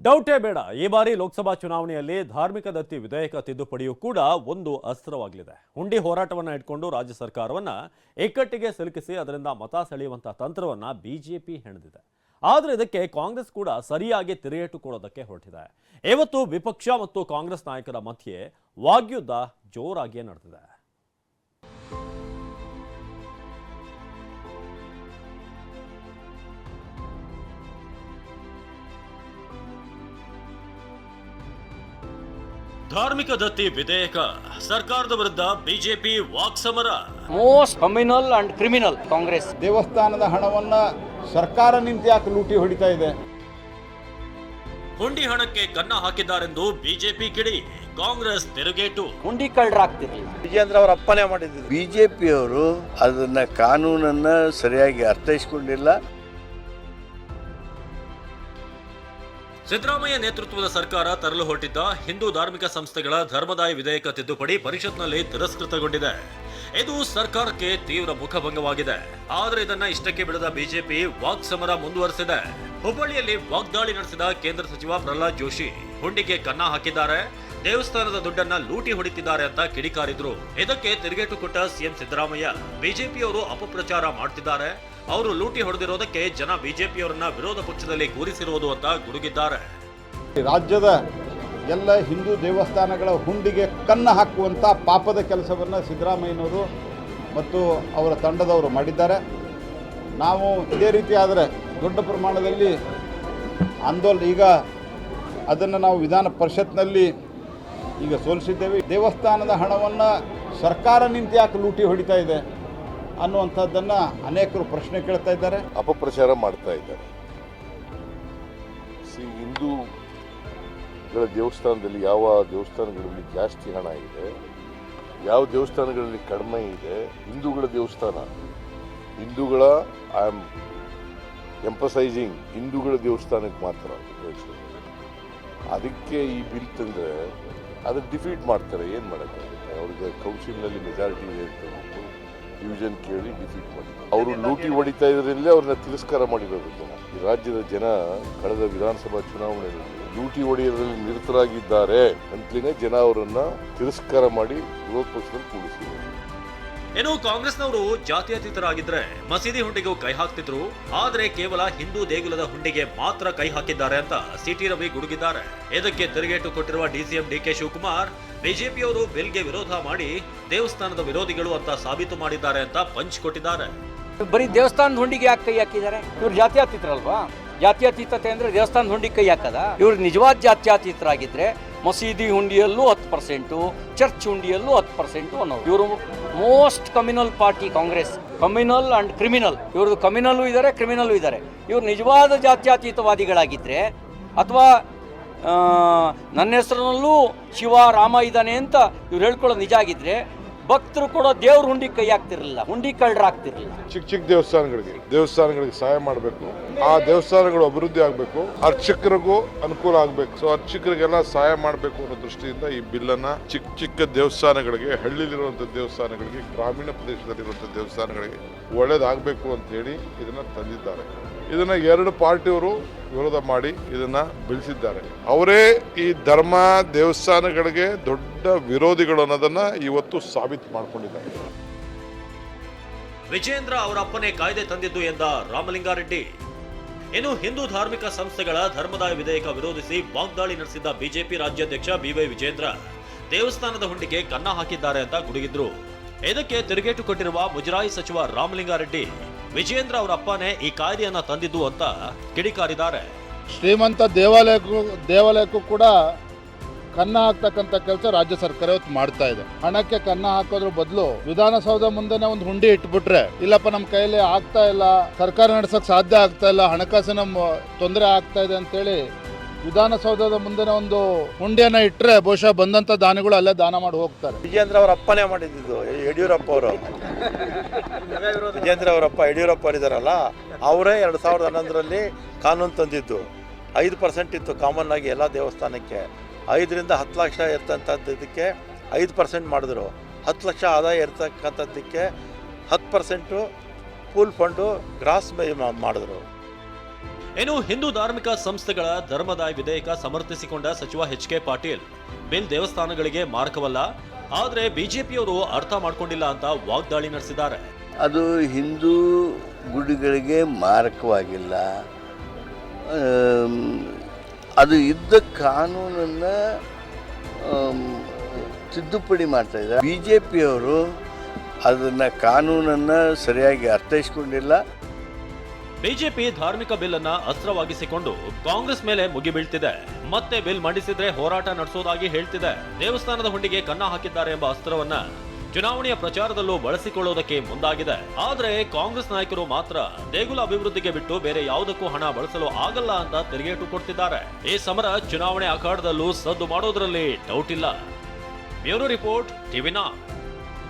ಡೌಟೇ ಬೇಡ. ಈ ಬಾರಿ ಲೋಕಸಭಾ ಚುನಾವಣೆಯಲ್ಲಿ ಧಾರ್ಮಿಕ ದತ್ತಿ ವಿಧೇಯಕ ತಿದ್ದುಪಡಿಯೂ ಕೂಡ ಒಂದು ಅಸ್ತ್ರವಾಗಲಿದೆ. ಹುಂಡಿ ಹೋರಾಟವನ್ನು ಇಟ್ಕೊಂಡು ರಾಜ್ಯ ಸರ್ಕಾರವನ್ನ ಇಕ್ಕಟ್ಟಿಗೆ ಸಿಲುಕಿಸಿ ಅದರಿಂದ ಮತ ಸೆಳೆಯುವಂತಹ ತಂತ್ರವನ್ನ ಬಿಜೆಪಿ ಹೆಣೆದಿದೆ. ಆದರೆ ಇದಕ್ಕೆ ಕಾಂಗ್ರೆಸ್ ಕೂಡ ಸರಿಯಾಗಿ ತಿರುಗೇಟು ಕೊಡೋದಕ್ಕೆ ಹೊರಟಿದೆ. ಇವತ್ತು ವಿಪಕ್ಷ ಮತ್ತು ಕಾಂಗ್ರೆಸ್ ನಾಯಕರ ಮಧ್ಯೆ ವಾಗ್ಯುದ್ಧ ಜೋರಾಗಿಯೇ ನಡೆದಿದೆ. ಧಾರ್ಮಿಕ ದತ್ತಿ ವಿಧೇಯಕ. ಸರ್ಕಾರದ ವಿರುದ್ಧ BJP ವಾಕ್ಸಮರ most communal and criminal Congress ದೇವಸ್ಥಾನದ ಹಣವನ್ನ ಸರ್ಕಾರ ನಿಂತು ಯಾಕೆ ಲೂಟಿ ಹೊಡಿತಾ ಇದೆ? ಹುಂಡಿ ಹಣಕ್ಕೆ ಕನ್ನ ಹಾಕಿದ್ದಾರೆಂದು ಬಿಜೆಪಿ ಕಿಡಿ ಕಾಂಗ್ರೆಸ್ ತಿರುಗೇಟು. ಹುಂಡಿ ಕಳ್ಳರಾಗ್ತಿರ್ಲಿಲ್ಲ ವಿಜೇಂದ್ರ ಅವರ ಅಪ್ಪನೇ ಮಾಡಿದ್ದು ಬಿಜೆಪಿಯವರು ಅದನ್ನ ಕಾನೂನನ್ನ ಸರಿಯಾಗಿ ಅರ್ಥೈಸ್ಕೊಂಡಿಲ್ಲ. ಸಿದ್ದರಾಮಯ್ಯ ನೇತೃತ್ವದ ಸರ್ಕಾರ ತರಲು ಹೊರಟಿದ್ದ ಹಿಂದೂ ಧಾರ್ಮಿಕ ಸಂಸ್ಥೆಗಳ ಧರ್ಮದಾಯ ವಿಧೇಯಕ ತಿದ್ದುಪಡಿ ಪರಿಷತ್ನಲ್ಲಿ ತಿರಸ್ಕೃತಗೊಂಡಿದೆ. ಇದು ಸರ್ಕಾರಕ್ಕೆ ತೀವ್ರ ಮುಖಭಂಗವಾಗಿದೆ. ಆದರೆ ಇದನ್ನ ಇಷ್ಟಕ್ಕೆ ಬಿಡದ ಬಿಜೆಪಿ ವಾಕ್ ಸಮರ ಮುಂದುವರೆಸಿದೆ. ಹುಬ್ಬಳ್ಳಿಯಲ್ಲಿ ವಾಗ್ದಾಳಿ ನಡೆಸಿದ ಕೇಂದ್ರ ಸಚಿವ ಪ್ರಹ್ಲಾದ್ ಜೋಶಿ ಹುಂಡಿಗೆ ಕನ್ನ ಹಾಕಿದ್ದಾರೆ. ದೇವಸ್ಥಾನದ ದುಡ್ಡನ್ನ ಲೂಟಿ ಹೊಡಿತಿದ್ದಾರೆ ಅಂತ ಕಿಡಿಕಾರಿದ್ರು. ಇದಕ್ಕೆ ತಿರುಗೇಟು ಕೊಟ್ಟ ಸಿಎಂ ಸಿದ್ದರಾಮಯ್ಯ ಬಿಜೆಪಿಯವರು ಅಪಪ್ರಚಾರ ಮಾಡ್ತಿದ್ದಾರೆ. ಅವರು ಲೂಟಿ ಹೊಡೆದಿರೋದಕ್ಕೆ ಜನ ಬಿಜೆಪಿಯವರನ್ನ ವಿರೋಧ ಪಕ್ಷದಲ್ಲಿ ಕೂರಿಸಿರುವುದು ಅಂತ ಗುಡುಗಿದ್ದಾರೆ. ರಾಜ್ಯದ ಎಲ್ಲ ಹಿಂದೂ ದೇವಸ್ಥಾನಗಳ ಹುಂಡಿಗೆ ಕನ್ನ ಹಾಕುವಂಥ ಪಾಪದ ಕೆಲಸವನ್ನು ಸಿದ್ದರಾಮಯ್ಯನವರು ಮತ್ತು ಅವರ ತಂಡದವರು ಮಾಡಿದ್ದಾರೆ. ನಾವು ಇದೇ ರೀತಿ ಆದರೆ ದೊಡ್ಡ ಪ್ರಮಾಣದಲ್ಲಿ ಆಂದೋಲನ ಈಗ ಅದನ್ನು ನಾವು ವಿಧಾನ ಪರಿಷತ್ನಲ್ಲಿ ಈಗ ಸೋಲಿಸಿದ್ದೇವೆ. ದೇವಸ್ಥಾನದ ಹಣವನ್ನು ಸರ್ಕಾರ ನಿಂತು ಯಾಕೆ ಲೂಟಿ ಹೊಡಿತಾ ಇದೆ. ಅನ್ನುವಂಥದ್ದನ್ನು ಅನೇಕರು ಪ್ರಶ್ನೆ ಕೇಳ್ತಾ ಇದ್ದಾರೆ. ಅಪಪ್ರಚಾರ ಮಾಡ್ತಾ ಇದ್ದಾರೆ. ಸಿ, ಹಿಂದೂಗಳ ದೇವಸ್ಥಾನದಲ್ಲಿ ಯಾವ ದೇವಸ್ಥಾನಗಳಲ್ಲಿ ಜಾಸ್ತಿ ಹಣ ಇದೆ, ಯಾವ ದೇವಸ್ಥಾನಗಳಲ್ಲಿ ಕಡಿಮೆ ಇದೆ, ಹಿಂದೂಗಳ ದೇವಸ್ಥಾನ. ಹಿಂದೂಗಳ ಐ ಆಮ್ ಎಂಪಸೈಸಿಂಗ್ ಹಿಂದೂಗಳ ದೇವಸ್ಥಾನಕ್ಕೆ ಮಾತ್ರ ಅದಕ್ಕೆ ಈ ಬಿಲ್ ತಂದರೆ ಅದನ್ನು ಡಿಫೀಟ್ ಮಾಡ್ತಾರೆ. ಏನು ಮಾಡೋಕ್ಕಾಗುತ್ತೆ? ಅವ್ರಿಗೆ ಕೌನ್ಸಿಲ್ನಲ್ಲಿ ಮೆಜಾರಿಟಿ ಹೇಳ್ಬಿಟ್ಟು ಡಿವಿಷನ್ ಕೇಳಿ ಡಿಫೀಟ್ ಮಾಡಿ. ಅವರು ಲೂಟಿ ಹೊಡಿತಾ ಇದರಲ್ಲೇ ಅವ್ರನ್ನ ತಿರಸ್ಕಾರ ಮಾಡಿರೋದು. ಈ ರಾಜ್ಯದ ಜನ ಕಳೆದ ವಿಧಾನಸಭಾ ಚುನಾವಣೆಯಲ್ಲಿ ಲೂಟಿ ಹೊಡೆಯೋದ್ರಲ್ಲಿ ನಿರತರಾಗಿದ್ದಾರೆ ಅಂತಲೇ ಜನ ಅವರನ್ನ ತಿರಸ್ಕಾರ ಮಾಡಿ ವಿರೋಧ ಪಕ್ಷದಲ್ಲಿ ಕೂಡಿಸಿದ್ದಾರೆ ಇನ್ನು ಕಾಂಗ್ರೆಸ್ನವರು ಜಾತ್ಯತೀತರಾಗಿದ್ರೆ ಮಸೀದಿ ಹುಂಡಿಗೂ ಕೈ ಹಾಕ್ತಿದ್ರು. ಆದ್ರೆ ಕೇವಲ ಹಿಂದೂ ದೇಗುಲದ ಹುಂಡಿಗೆ ಮಾತ್ರ ಕೈ ಹಾಕಿದ್ದಾರೆ ಅಂತ ಸಿಟಿ ರವಿ ಗುಡುಗಿದ್ದಾರೆ. ಇದಕ್ಕೆ ತಿರುಗೇಟು ಕೊಟ್ಟಿರುವ ಡಿಸಿಎಂ ಡಿಕೆ ಶಿವಕುಮಾರ್, ಬಿಜೆಪಿಯವರು ಬಿಲ್ಗೆ ವಿರೋಧ ಮಾಡಿ ದೇವಸ್ಥಾನದ ವಿರೋಧಿಗಳು ಅಂತ ಸಾಬೀತು ಮಾಡಿದ್ದಾರೆ ಅಂತ ಪಂಚ್ ಕೊಟ್ಟಿದ್ದಾರೆ. ಬರೀ ದೇವಸ್ಥಾನದ ಹುಂಡಿಗೆ ಯಾಕೆ ಕೈ ಹಾಕಿದ್ದಾರೆ? ಇವ್ರು ಜಾತ್ಯಾತೀತರಲ್ವಾ? ಜಾತ್ಯಾತೀತತೆ ಅಂದ್ರೆ ದೇವಸ್ಥಾನದ ಹುಂಡಿಗೆ ಕೈ ಹಾಕದ? ಇವ್ರು ನಿಜವಾದ ಜಾತ್ಯತೀತರಾಗಿದ್ರೆ ಮಸೀದಿ ಹುಂಡಿಯಲ್ಲೂ ಹತ್ತು ಪರ್ಸೆಂಟು, ಚರ್ಚ್ ಹುಂಡಿಯಲ್ಲೂ ಹತ್ತು ಪರ್ಸೆಂಟು ಅನ್ನೋದು ಇವರು most communal party Congress communal and criminal ಇವ್ರದ್ದು ಕಮ್ಯುನಲ್ಲೂ ಇದ್ದಾರೆ ಕ್ರಿಮಿನಲ್ಲೂ ಇದ್ದಾರೆ ಇವರು ನಿಜವಾದ ಜಾತ್ಯತೀತವಾದಿಗಳಾಗಿದ್ದರೆ ಅಥವಾ ನನ್ನ ಹೆಸರಿನಲ್ಲೂ ಶಿವ, ರಾಮ ಇದ್ದಾನೆ ಅಂತ ಇವ್ರು ಹೇಳ್ಕೊಳ್ಳೋದು ನಿಜ ಆಗಿದ್ರೆ ಭಕ್ತರು ಕೂಡ ದೇವ್ರ ಹುಂಡಿ ಕೈ ಹಾಕ್ತಿರ್ಲಿಲ್ಲ, ಹುಂಡಿ ಕಳ್ಳರಾಗ್ತಿರ್ಲಿಲ್ಲ ಚಿಕ್ಕ ಚಿಕ್ಕ ದೇವಸ್ಥಾನಗಳಿಗೆ ದೇವಸ್ಥಾನಗಳಿಗೆ ಸಹಾಯ ಮಾಡಬೇಕು. ಆ ದೇವಸ್ಥಾನಗಳು ಅಭಿವೃದ್ಧಿ ಆಗಬೇಕು, ಅರ್ಚಕರಿಗೂ ಅನುಕೂಲ ಆಗಬೇಕು. ಸೊ ಅರ್ಚಕರಿಗೆಲ್ಲ ಸಹಾಯ ಮಾಡಬೇಕು ಅನ್ನೋ ದೃಷ್ಟಿಯಿಂದ ಈ ಬಿಲ್ಲನ್ನ ಚಿಕ್ಕ ಚಿಕ್ಕ ದೇವಸ್ಥಾನಗಳಿಗೆ ಹಳ್ಳಿಲಿರುವಂಥ ದೇವಸ್ಥಾನಗಳಿಗೆ, ಗ್ರಾಮೀಣ ಪ್ರದೇಶದಲ್ಲಿರುವಂಥ ದೇವಸ್ಥಾನಗಳಿಗೆ ಒಳ್ಳೇದಾಗಬೇಕು ಅಂತ ಹೇಳಿ ಇದನ್ನ ತಂದಿದ್ದಾರೆ. ಇದನ್ನ ಎರಡು ಪಾರ್ಟಿಯವರು ವಿರೋಧ ಮಾಡಿ ಇದನ್ನ ಬೆಳೆಸಿದ್ದಾರೆ ಅವರೇ ಈ ಧರ್ಮ ದೇವಸ್ಥಾನಗಳಿಗೆ ದೊಡ್ಡ ವಿರೋಧಿಗಳು ಅನ್ನೋದನ್ನ ಇವತ್ತು ಸಾಬೀತು ಮಾಡಿಕೊಂಡಿದ್ದಾರೆ. ವಿಜೇಂದ್ರ ಅವರ ಅಪ್ಪನೇ ಕಾಯ್ದೆ ತಂದಿದ್ದು ಎಂದ ರಾಮಲಿಂಗಾರೆಡ್ಡಿ. ಇನ್ನು ಹಿಂದೂ ಧಾರ್ಮಿಕ ಸಂಸ್ಥೆಗಳ ಧರ್ಮದಾಯ ವಿಧೇಯಕ ವಿರೋಧಿಸಿ ವಾಗ್ದಾಳಿ ನಡೆಸಿದ್ದ ಬಿಜೆಪಿ ರಾಜ್ಯಾಧ್ಯಕ್ಷ ಬಿವೈ ವಿಜೇಂದ್ರ ದೇವಸ್ಥಾನದ ಹುಂಡಿಗೆ ಕನ್ನ ಹಾಕಿದ್ದಾರೆ ಅಂತ ಗುಡುಗಿದ್ರು. ಇದಕ್ಕೆ ತಿರುಗೇಟು ಕೊಟ್ಟಿರುವ ಮುಜರಾಯಿ ಸಚಿವ ರಾಮಲಿಂಗಾರೆಡ್ಡಿ. ವಿಜೇಂದ್ರ ಅವರ ಅಪ್ಪನೇ ಈ ಕಾಯ್ದೆಯನ್ನ ತಂದಿದ್ದು ಅಂತ ಕಿಡಿಕಾರಿದ್ದಾರೆ. ಶ್ರೀಮಂತ ದೇವಾಲಯಕ್ಕೂ ದೇವಾಲಯಕ್ಕೂ ಕೂಡ ಕನ್ನ ಹಾಕ್ತಕ್ಕಂಥ ಕೆಲಸ ರಾಜ್ಯ ಸರ್ಕಾರ ಇವತ್ತು ಮಾಡ್ತಾ ಇದೆ. ಹಣಕ್ಕೆ ಕನ್ನ ಹಾಕೋದ್ರ ಬದಲು ವಿಧಾನಸೌಧ ಮುಂದೆನೆ ಒಂದು ಹುಂಡಿ ಇಟ್ಬಿಟ್ರೆ, ಇಲ್ಲಪ್ಪ ನಮ್ಮ ಕೈಯಲ್ಲಿ ಆಗ್ತಾ ಇಲ್ಲ, ಸರ್ಕಾರ ನಡೆಸಕ್ ಸಾಧ್ಯ ಆಗ್ತಾ ಇಲ್ಲ, ಹಣಕಾಸಿನ ತೊಂದರೆ ಆಗ್ತಾ ಇದೆ ಅಂತೇಳಿ ವಿಧಾನಸೌಧದ ಮುಂದಿನ ಒಂದು ಹುಂಡಿಯನ್ನ ಇಟ್ಟರೆ ಬಹುಶಃ ಬಂದಂತ ದಾನಿಗಳು ಅಲ್ಲೇ ದಾನ ಮಾಡಿ ಹೋಗ್ತಾರೆ. ವಿಜೇಂದ್ರ ಅವರ ಅಪ್ಪನೇ ಮಾಡಿದ್ದು, ಯಡಿಯೂರಪ್ಪ ಅವರು. ವಿಜೇಂದ್ರ ಅವರಪ್ಪ ಯಡಿಯೂರಪ್ಪ ಅವರಿದ್ದಾರಲ್ಲ ಅವರೇ ಎರಡು ಸಾವಿರದ ಹನ್ನೊಂದರಲ್ಲಿ ಕಾನೂನು ತಂದಿದ್ದು. ಐದು ಪರ್ಸೆಂಟ್ ಇತ್ತು ಕಾಮನ್ ಆಗಿ ಎಲ್ಲ ದೇವಸ್ಥಾನಕ್ಕೆ. ಐದರಿಂದ ಹತ್ತು ಲಕ್ಷ ಇರ್ತಕ್ಕಂಥದ್ದಕ್ಕೆ ಐದು ಪರ್ಸೆಂಟ್ ಮಾಡಿದ್ರು. ಹತ್ತು ಲಕ್ಷ ಆದಾಯ ಇರ್ತಕ್ಕಂಥದ್ದಕ್ಕೆ ಹತ್ತು ಪರ್ಸೆಂಟು ಪೂಲ್ ಫಂಡು ಗ್ರಾಸ್ ಮಾಡಿದ್ರು. ಇನ್ನು ಹಿಂದೂ ಧಾರ್ಮಿಕ ಸಂಸ್ಥೆಗಳ ಧರ್ಮದಾಯ ವಿಧೇಯಕ ಸಮರ್ಥಿಸಿಕೊಂಡ ಸಚಿವ ಎಚ್ ಕೆ ಪಾಟೀಲ್. ಬಿಲ್ ದೇವಸ್ಥಾನಗಳಿಗೆ ಮಾರಕವಲ್ಲ, ಆದ್ರೆ ಬಿಜೆಪಿಯವರು ಅರ್ಥ ಮಾಡಿಕೊಂಡಿಲ್ಲ ಅಂತ ವಾಗ್ದಾಳಿ ನಡೆಸಿದ್ದಾರೆ. ಅದು ಹಿಂದೂ ಗುಡಿಗಳಿಗೆ ಮಾರಕವಾಗಿಲ್ಲ. ಅದು ಇದ್ದ ಕಾನೂನನ್ನು ತಿದ್ದುಪಡಿ ಮಾಡ್ತಾ ಇದ್ದಾರೆ. ಬಿ ಜೆ ಪಿಯವರು ಅದನ್ನು ಕಾನೂನನ್ನು ಸರಿಯಾಗಿ ಅರ್ಥೈಸ್ಕೊಂಡಿಲ್ಲ. ಬಿಜೆಪಿ ಧಾರ್ಮಿಕ ಬಿಲ್ ಅನ್ನ ಅಸ್ತ್ರವಾಗಿಸಿಕೊಂಡು ಕಾಂಗ್ರೆಸ್ ಮೇಲೆ ಮುಗಿಬೀಳ್ತಿದೆ ಮತ್ತೆ ಬಿಲ್ ಮಂಡಿಸಿದ್ರೆ ಹೋರಾಟ ನಡೆಸೋದಾಗಿ ಹೇಳ್ತಿದೆ. ದೇವಸ್ಥಾನದ ಹುಂಡಿಗೆ ಕನ್ನ ಹಾಕಿದ್ದಾರೆ ಎಂಬ ಅಸ್ತ್ರವನ್ನ ಚುನಾವಣೆಯ ಪ್ರಚಾರದಲ್ಲೂ ಬಳಸಿಕೊಳ್ಳೋದಕ್ಕೆ ಮುಂದಾಗಿದೆ. ಆದರೆ ಕಾಂಗ್ರೆಸ್ ನಾಯಕರು ಮಾತ್ರ ದೇಗುಲ ಅಭಿವೃದ್ಧಿಗೆ ಬಿಟ್ಟು ಬೇರೆ ಯಾವುದಕ್ಕೂ ಹಣ ಬಳಸಲು ಆಗಲ್ಲ ಅಂತ ತಿರುಗೇಟು ಕೊಡ್ತಿದ್ದಾರೆ. ಈ ಸಮರ ಚುನಾವಣೆ ಅಖಾಡದಲ್ಲೂ ಸದ್ದು ಮಾಡೋದ್ರಲ್ಲಿ ಡೌಟ್ ಇಲ್ಲ. ಬ್ಯೂರೋ ರಿಪೋರ್ಟ್ ಟಿವಿ ನಾ